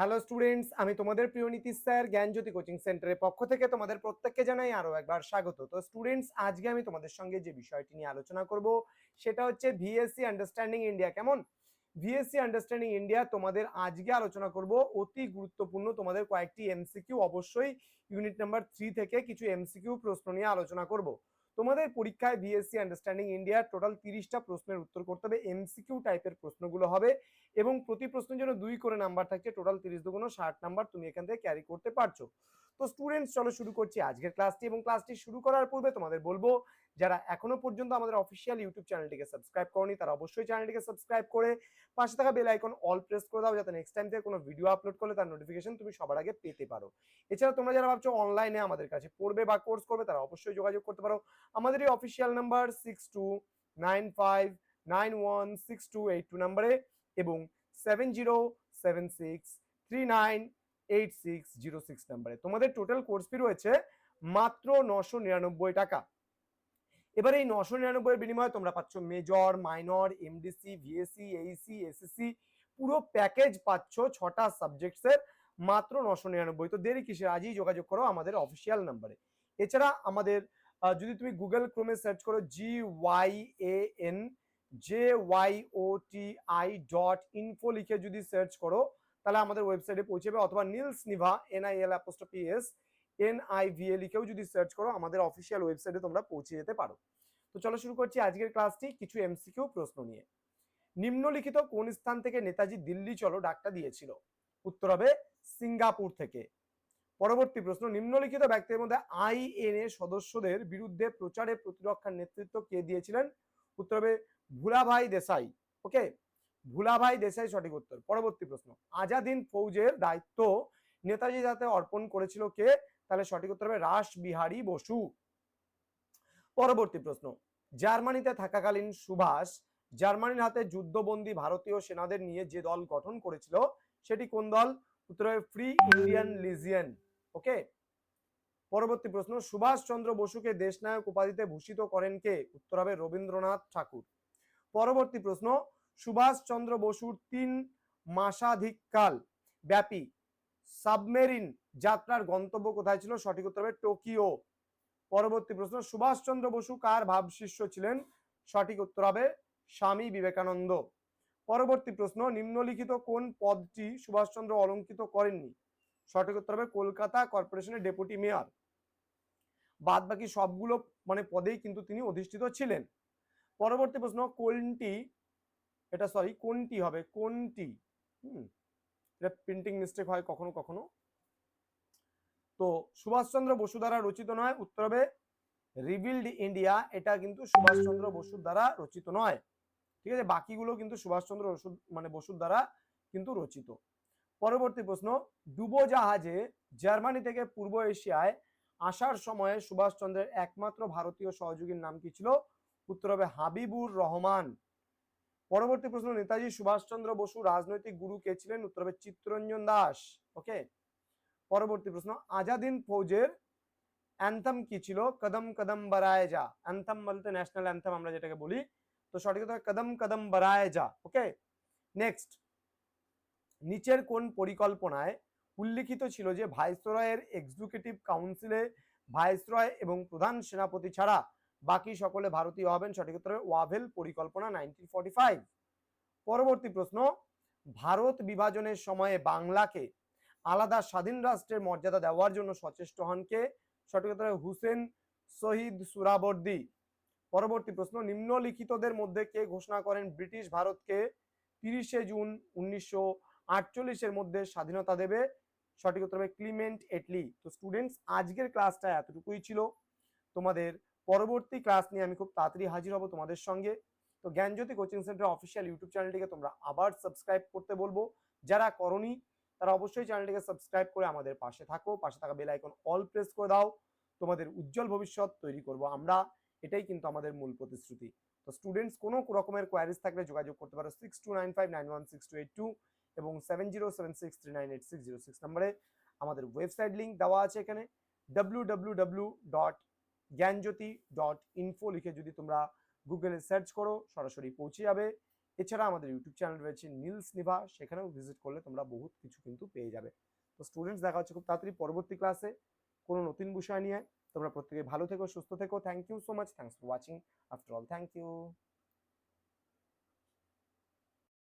Hello students আমি তোমাদের প্রিয় নীতিশ স্যার, জ্ঞানজ্যোতি কোচিং সেন্টারের পক্ষ থেকে তোমাদের প্রত্যেককে জানাই আরও একবার স্বাগত। তো স্টুডেন্টস আজকে আমি তোমাদের সঙ্গে যে বিষয়টি নিয়ে আলোচনা করব, সেটা হচ্ছে ভিএসসি আন্ডারস্ট্যান্ডিং ইন্ডিয়া কেমন? ভিএসসি আন্ডারস্ট্যান্ডিং ইন্ডিয়া তোমাদের আজকে আলোচনা করব, অতি গুরুত্বপূর্ণ তোমাদের কয়েকটি এমসিকিউ অবশ্যই ইউনিট নাম্বার থ্রি থেকে কিছু এমসিকিউ প্রশ্ন নিয়ে আলোচনা করব। তোমাদের পরীক্ষায় ভিএসসি আন্ডারস্ট্যান্ডিং ইন্ডিয়ার টোটাল তিরিশটা প্রশ্নের উত্তর করতে হবে এমসিকিউ টাইপের প্রশ্নগুলো হবে। এবং প্রতি প্রশ্নের জন্য দুই করে নাম্বার থাকছে টোটাল তিরিশ দুগুণ ষাট নাম্বার তুমি এখান থেকে ক্যারি করতে পারছ। তো স্টুডেন্টস চলো শুরু করছি আজকের ক্লাসটি এবং ক্লাসটি শুরু করার পূর্বে তোমাদের বলব, যারা এখনও পর্যন্ত আমাদের অফিসিয়াল ইউটিউব চ্যানেলটিকে সাবস্ক্রাইব করনি, তারা অবশ্যই চ্যানেলটিকে সাবস্ক্রাইব করে পাশে থাকা বেল আইকন অল প্রেস করে দাও, যাতে নেক্সট টাইম থেকে কোনো ভিডিও আপলোড করলে তার নোটিফিকেশন তুমি সবার আগে পেতে পারো। এছাড়া তোমরা যারা ভাবছ অনলাইনে আমাদের কাছে পড়বে বা কোর্স করবে, তারা অবশ্যই যোগাযোগ করতে পারো। আমাদের এই official number six two nine five nine one six two eight two নাম্বারে এবং seven zero seven six three nine eight six zero six নাম্বারে। তোমাদের টোটাল কোর্স ফি রয়েছে মাত্র নশো নিরানব্বই টাকা। এবার এই নশো নিরানব্বই এর বিনিময়ে তোমরা পাচ্ছ major minor MDC VSC AEC SSC পুরো প্যাকেজ পাচ্ছ ছটা সাবজেক্টসের মাত্র নশো নিরানব্বই। তো দেরি কিসে আজই যোগাযোগ করো আমাদের অফিসিয়াল নাম্বারে। এছাড়া আমাদের যদি তুমি গুগল ক্রোমে সার্চ করো G Y A N J Y O T I dot info লিখে যদি সার্চ করো, তাহলে আমাদের ওয়েবসাইটে পৌঁছে যাবে অথবা Nil's Niva N I L apostrophe S N I V A লিখেও যদি সার্চ করো, আমাদের অফিসিয়াল ওয়েবসাইটে তোমরা পৌঁছে যেতে পারো। তো চলো শুরু করছি আজকের ক্লাসটি কিছু এমসিকিউ প্রশ্ন নিয়ে। নিম্নলিখিত কোন স্থান থেকে নেতাজি দিল্লি চলো ডাকটা দিয়েছিল? উত্তর হবে সিঙ্গাপুর থেকে। পরবর্তী প্রশ্ন, নিম্নলিখিত ব্যক্তির মধ্যে আইএনএ সদস্যদের বিরুদ্ধে প্রচারে প্রতিরক্ষার নেতৃত্ব কে দিয়েছিলেন? উত্তর হবে ভুলাভাই দেশাই ওকে ভুলাভাই দেশাই সঠিক উত্তর। পরবর্তী প্রশ্ন। আজাদিন ফৌজের দায়িত্ব নেতাজি যাতে অর্পণ করেছিল কে? তাহলে সঠিক উত্তর হবে রাস বিহারী বসু। পরবর্তী প্রশ্ন। জার্মানিতে থাকাকালীন সুভাষ জার্মানির হাতে যুদ্ধবন্দী ভারতীয় সেনাদের নিয়ে যে দল গঠন করেছিল সেটি কোন দল? উত্তর হবে ফ্রি ইন্ডিয়ান লিজিয়ান ওকে পরবর্তী প্রশ্ন। সুভাষ চন্দ্র বসুকে দেশনায়ক উপাধিতে ভূষিত করেন কে? উত্তর হবে রবীন্দ্রনাথ ঠাকুর। পরবর্তী প্রশ্ন সুভাষ চন্দ্র বসুর তিন মাসাধিককাল ব্যাপী সাবমেরিন যাত্রার গন্তব্য কোথায় ছিল? সঠিক উত্তর হবে টোকিও। পরবর্তী প্রশ্ন সুভাষ চন্দ্র বসু কার ভাবশিষ্য ছিলেন? সঠিক উত্তর হবে স্বামী বিবেকানন্দ। পরবর্তী প্রশ্ন, নিম্নলিখিত কোন পদটি সুভাষচন্দ্র অলঙ্কিত করেননি? সঠিক উত্তর হবে কলকাতা কর্পোরেশনের ডেপুটি মেয়র। বাদ বাকি সবগুলো মানে পদেই কিন্তু তিনি অধিষ্ঠিত ছিলেন। পরবর্তী প্রশ্ন, কোনটি, এটা সরি কোনটি হবে? কোনটি? হুম, এটা প্রিন্টিং মিস্টেক হয় কখনো কখনো। তো সুভাষচন্দ্র বসু দ্বারা রচিত নয়, উত্তর হবে রিবিল্ড ইন্ডিয়া এটা কিন্তু সুভাষচন্দ্র বসুর দ্বারা রচিত নয়। ঠিক আছে, বাকিগুলো কিন্তু সুভাষচন্দ্র বসু মানে বসুর দ্বারা কিন্তু রচিত। পরবর্তী প্রশ্ন, ডুবোজাহাজে জার্মানি থেকে পূর্ব এশিয়ায় আসার সময়ে সুভাষচন্দ্রের একমাত্র ভারতীয় সহযোগীর নাম কি ছিল? উত্তর হবে হাবিবুর রহমান। পরবর্তী প্রশ্ন, নেতাজি সুভাষচন্দ্র বসু রাজনৈতিক গুরু কে ছিলেন? উত্তর হবে চিত্তরঞ্জন দাস। ওকে? পরবর্তী প্রশ্ন, আজাদিন ফৌজের অ্যান্থাম কি ছিল? কদম কদম বারায় যা। অ্যান্থাম বলতে ন্যাশনাল অ্যান্থাম আমরা যেটাকে বলি। তো সঠিক কদম কদম বারায় যা। ওকে? নেক্সট নিচের কোন পরিকল্পনায় উল্লিখিত ছিল যে ভাইসরয়ের এক্সিকিউটিভ কাউন্সিলে ভাইসরয় এবং প্রধান সেনাপতি ছাড়া বাকি সকলে ভারতীয় হবেন, সঠিক উত্তর ওয়াভেল পরিকল্পনা নাইনটিন ফর্টি ফাইভ পরবর্তী প্রশ্ন, ভারত বিভাজনের সময়ে বাংলাকে আলাদা স্বাধীন রাষ্ট্রের মর্যাদা দেওয়ার জন্য সচেষ্ট হন কে? সঠিক উত্তর হুসেন শহীদ সুরাবর্দি। পরবর্তী প্রশ্ন, নিম্নলিখিতদের মধ্যে কে ঘোষণা করেন ব্রিটিশ ভারতকে? তিরিশে জুন উনিশশো আটচল্লিশের মধ্যে স্বাধীনতা দেবে। সঠিক উত্তর হবে ক্লিমেন্ট এটলি। তো স্টুডেন্টস আজকের ক্লাসটা এতটুকুই ছিল। তোমাদের পরবর্তী ক্লাস নিয়ে আমি খুব তাড়াতাড়ি হাজির হব তোমাদের সঙ্গে। তো Gyanjyoti coaching centre official YouTube চ্যানেলটিকে তোমরা আবার সাবস্ক্রাইব করতে বলব। যারা করনি, তারা অবশ্যই চ্যানেলটিকে সাবস্ক্রাইব করে আমাদের পাশে থাকো। পাশে থাকা বেল আইকন অল প্রেস করে দাও। তোমাদের উজ্জ্বল ভবিষ্যৎ তৈরি করব আমরা। এটাই কিন্তু আমাদের মূল প্রতিশ্রুতি। তো স্টুডেন্টস কোনো রকমের কোয়ারিজ থাকলে যোগাযোগ করতে পারো six two nine five nine one six two eight two এবং seven zero seven six three nine eight six zero six নাম্বারে আমাদের ওয়েবসাইট লিঙ্ক দেওয়া আছে এখানে। W W W dot Gyanjyoti dot info লিখে যদি তোমরা গুগলে সার্চ করো, সরাসরি পৌঁছে যাবে। এছাড়া আমাদের ইউটিউব চ্যানেল রয়েছে নীলস নিভা, সেখানেও ভিজিট করলে তোমরা বহুত কিছু কিন্তু পেয়ে যাবে। তো স্টুডেন্টস দেখা হচ্ছে খুব তাড়াতাড়ি পরবর্তী ক্লাসে কোনো নতুন বিষয় নিয়ে তোমরা প্রত্যেকে ভালো থেকো, সুস্থ থেকো। Thank you so much thanks for watching after all thank you